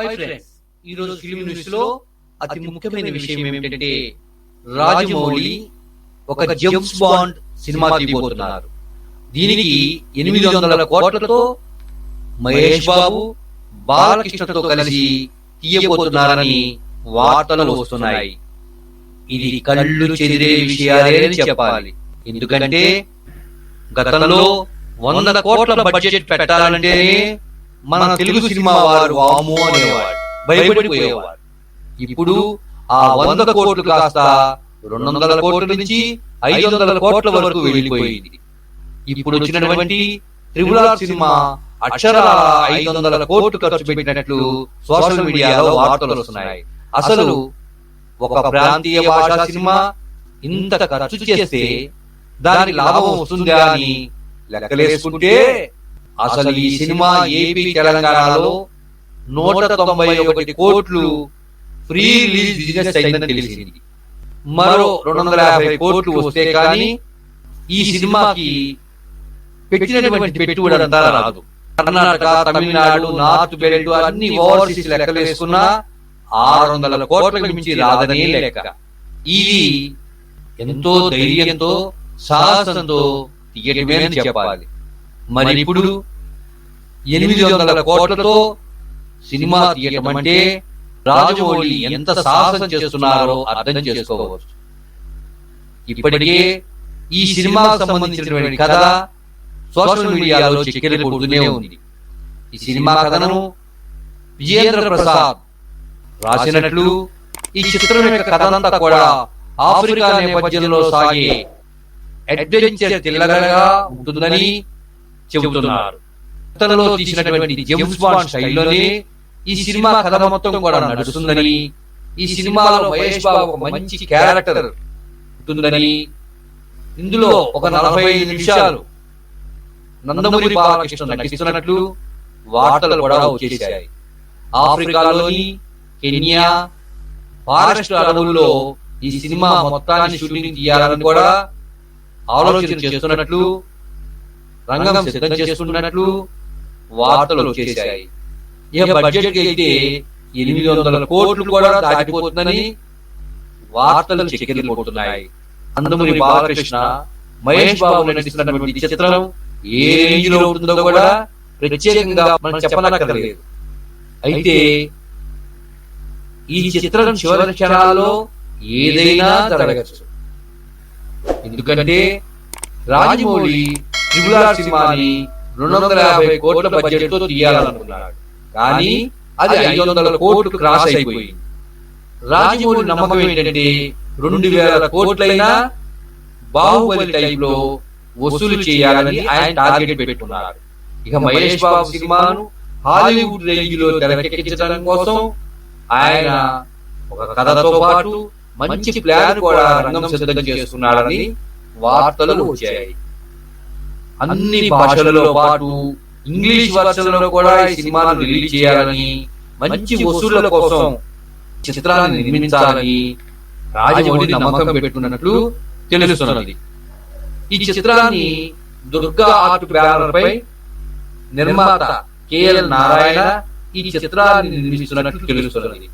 Hi friends. ఈ రోజు film న్యూస్లో అతి ముఖ్యమైన విషయం ఏమిటంటే రాజమౌళి ఒక జేమ్స్ బాండ్ సినిమా తీయబోతున్నారు. దీనికి ఎనిమిది వందల కోట్లతో మహేష్ బాబు బాలకృష్ణతో కలిసి తీయబోతున్నారని వార్తలు వస్తున్నాయి. ఇది కళ్ళు చెదిరే విషయాలే చెప్పాలి. ఎందుకంటే గతంలో వంద కోట్ల బడ్జెట్ పెట్టాలంటేనే మన తెలుగు సినిమా వారు వాము అనేవాడు భయపడిపోయేవాడు ఇప్పుడు ఆ వంద కోట్లు కాస్త రెండు వందల కోట్ల నుంచి ఐదు వందల కోట్ల వరకు వెళ్ళిపోయింది. ఇప్పుడు వచ్చినటువంటి త్రిపుల సినిమా అక్షరాల ఐదు వందల కోట్లు ఖర్చు పెట్టినట్లు సోషల్ మీడియాలో వార్తలు వస్తున్నాయి. అసలు ఒక ప్రాంతీయ భాషా సినిమా ఇంత ఖర్చు చేస్తే దానికి లాభం వస్తుందా అని లెక్కలేసుకుంటే అసలు ఈ సినిమా ఏపీ తెలంగాణలో నూట తొంభై ఒకటి కోట్లు ఫ్రీ రిలీజ్ బిజినెస్ అయిందని తెలిసింది. మరో రెండు వందల యాభై కోట్లు వస్తే కానీ ఈ సినిమాకి పెట్టినటువంటి పెట్టుబడి అంతా రాదు. కర్ణాటక తమిళనాడు నార్త్ బెల్ట్ అన్ని ఓవర్సీస్ లెక్కలు వేసుకున్నా ఆరు వందల కోట్లకు మించి రాదనే లెక్క. ఇది ఎంతో ధైర్యంతో సాహసంతో తీయటమే చెప్పాలి. మరి ఇప్పుడు ఎనిమిది వందల కోట్లతో సినిమా తీయటం అంటే రాజమౌళి ఎంత సాహసం చేస్తున్నారో అర్థం చేసుకోవచ్చు. ఇప్పటికే ఈ సినిమాకు సంబంధించినటువంటి కథ సోషల్ మీడియాలో చక్కెర కొడుతూనే ఉంది. ఈ సినిమా కథను విజేంద్ర ప్రసాద్ రాసినట్లు ఈ చిత్రం యొక్క కథనంతా కూడా ఆఫ్రికా నేపథ్యంలో సాగే అడ్వెంచర్ తిల్లగా ఉంటుందని చెబుతున్నారు. గతంలో తీసినటువంటి జేమ్స్ బాండ్ శైలిలోనే ఈ సినిమా కథ మొత్తం కూడా నడుస్తుందని ఈ సినిమాలో మహేష్ బాబు ఒక మంచి క్యారెక్టర్ ఉంటుందని ఇందులో ఒక నలభై ఐదు నిమిషాలు నందమూరి బాలకృష్ణ నటిస్తున్నట్లు వార్తలు కూడా వచ్చేసాయి ఆఫ్రికాలోని కెన్యా ఫారెస్ట్ అడవుల్లో ఈ సినిమా మొత్తాన్ని షూటింగ్ తీయాలని కూడా ఆలోచన చేస్తున్నట్లు రంగం సిద్ధం చేస్తున్నట్లు వార్తలు వచ్చేసాయి ఇక బడ్జెట్ అయితే ఎనిమిది వందల కోట్లు కూడా దాటిపోతుందని వార్తలు చెక్కెళ్ళిపోతున్నాయి అందమూరి బాలకృష్ణ మహేష్ బాబు నటిస్తున్నటువంటి చిత్రం ఏ రేంజ్లో ఉంటుందో కూడా ప్రత్యేకంగా మనం చెప్పనక్కర్లేదు. అయితే ఈ చిత్రం చివరి క్షణాల్లో ఏదైనా జరగచ్చు. ఎందుకంటే రాజమౌళి ట్రిపుల్ ఆర్ సినిమాని రెండు వందల యాభై కోట్ల బడ్జెట్తో తీయాలనుకున్నాడు. కానీ అది ఐదు వందల కోట్లు క్రాస్ అయిపోయింది. రాజమౌళి నమ్మకం ఏంటంటే రెండు వేల కోట్లైనా బాహుబలి టైప్లో వసూలు చేయాలని ఆయన టార్గెట్ పెట్టుకున్నారు. ఇక మహేష్ బాబు సినిమాను హాలీవుడ్ రేంజ్లో తెరకెక్కించడం కోసం ఆయన ఒక కథతో పాటు మంచి ప్లాన్ కూడా రంగం సిద్ధం చేస్తున్నాడని వార్తలు వచ్చాయి. అన్ని భాషలలో పాటు ఇంగ్లీష్ వర్షన్లో కూడా ఈ సినిమాను రిలీజ్ చేయాలని మంచి వసూళ్ళ కోసం చిత్రాన్ని నిర్మించాలని రాజమౌళి నమ్మకం పెట్టుకున్నట్లు తెలుస్తున్నది. ఈ చిత్రాన్ని దుర్గా ఆర్ట్ బ్యానర్ పై నిర్మాత కెఎల్ నారాయణ ఈ చిత్రాన్ని నిర్మిస్తున్నట్లు తెలుస్తున్నది.